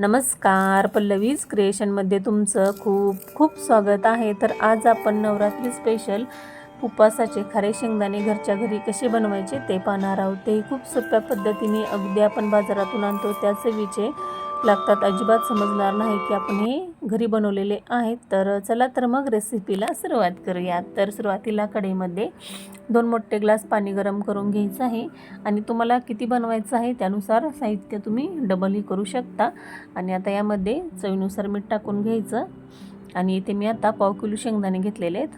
नमस्कार पल्लवीज क्रिएशनमध्ये तुमचं खूप खूप स्वागत आहे. तर आज आपण नवरात्री स्पेशल उपवासाचे खारे शेंगदाणे घरच्या घरी कसे बनवायचे ते पाहणार आहोत. ते खूप सोप्या पद्धतीने अगदी आपण बाजारातून आणतो त्या चवीचे लागतात. अजिबात समजणार नाही की आपण हे घरी बनवलेले आहेत. तर चला तर मग रेसिपीला सुरुवात करूयात तर सुरुवातीला कढईमध्ये दोन मोठे ग्लास पाणी गरम करून घ्यायचं आहे. आणि तुम्हाला किती बनवायचं आहे त्यानुसार साहित्य तुम्ही डबलही करू शकता. आणि आता यामध्ये चवीनुसार मीठ टाकून घ्यायचं. आणि इथे मी आता पाव किलो शेंगदाणे घेतलेले आहेत.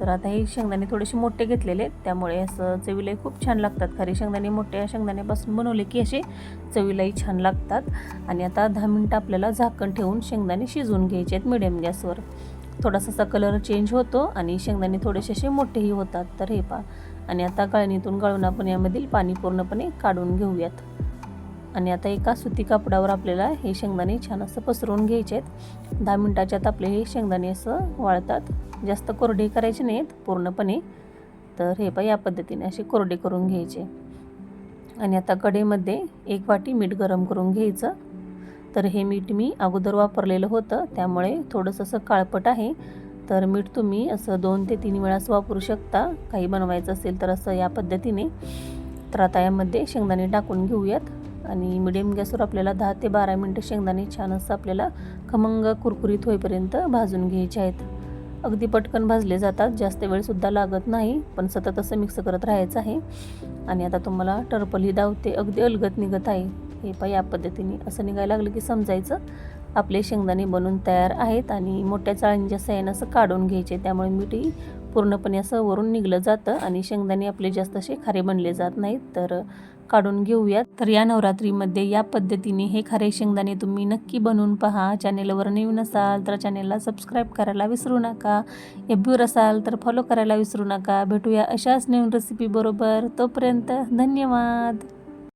तर आता हे शेंगदाणे थोडेसे मोठे घेतलेले आहेत. त्यामुळे असं चवीलाही खूप छान लागतात. खरे शेंगदाणे मोठ्या शेंगदाण्यापासून बनवले की असे चवीलाही छान लागतात. आणि आता दहा मिनटं आपल्याला झाकण ठेवून शेंगदाणे शिजवून घ्यायचे आहेत मिडियम गॅसवर. थोडासा असा कलर चेंज होतो आणि शेंगदाणे थोडेसे असे मोठेही होतात. तर हे पा आणि आता गाळणीतून गाळून आपण यामधील पाणी पूर्णपणे काढून घेऊयात. आणि आता एका सुती कापडावर आपल्याला हे शेंगदाणे छान असं पसरवून घ्यायचे आहेत दहा मिनटाच्यात आपले हे शेंगदाणे असं वाळतात. जास्त कोरडे करायचे नाहीत पूर्णपणे. तर हे पण या पद्धतीने असे कोरडे करून घ्यायचे. आणि आता कढईमध्ये एक वाटी मीठ गरम करून घ्यायचं. तर हे मीठ मी अगोदर वापरलेलं होतं त्यामुळे थोडंसं असं काळपट आहे. तर मीठ तुम्ही असं दोन ते तीन वेळास वापरू शकता. काही बनवायचं असेल तर असं या पद्धतीने. तर आता यामध्ये शेंगदाणे टाकून घेऊयात. आणि मिडियम गॅसवर आपल्याला दहा ते बारा मिनटं शेंगदाणे छान असं आपल्याला खमंग कुरकुरीत होईपर्यंत भाजून घ्यायचे आहेत. अगदी पटकन भाजले जातात जास्त वेळसुद्धा लागत नाही पण सतत असं मिक्स करत राहायचं आहे. आणि आता तुम्हाला टर्पल ही धावते अगदी अलगत निघत आहे. हे पा या पद्धतीने असं निघायला लागलं की समजायचं. आपले शेंगदाणे बनून तयार आहेत आणि मोठ्या चाळणीच्या सहाय्यानं असं काढून घ्यायचे त्यामुळे मीठही पूर्णपणे असं वरून निघलं जातं आणि शेंगदाणे आपले जास्त असे खारे बनले जात नाहीत तर काढून घेऊयात. तर या नवरात्रीमध्ये या पद्धतीने हे खारे शेंगदाणे तुम्ही नक्की बनवून पहा. चॅनेलवर नवीन असाल तर चॅनेलला सबस्क्राईब करायला विसरू नका. एब्यूर असाल तर फॉलो करायला विसरू नका. भेटूया अशाच नवीन रेसिपीबरोबर तोपर्यंत धन्यवाद.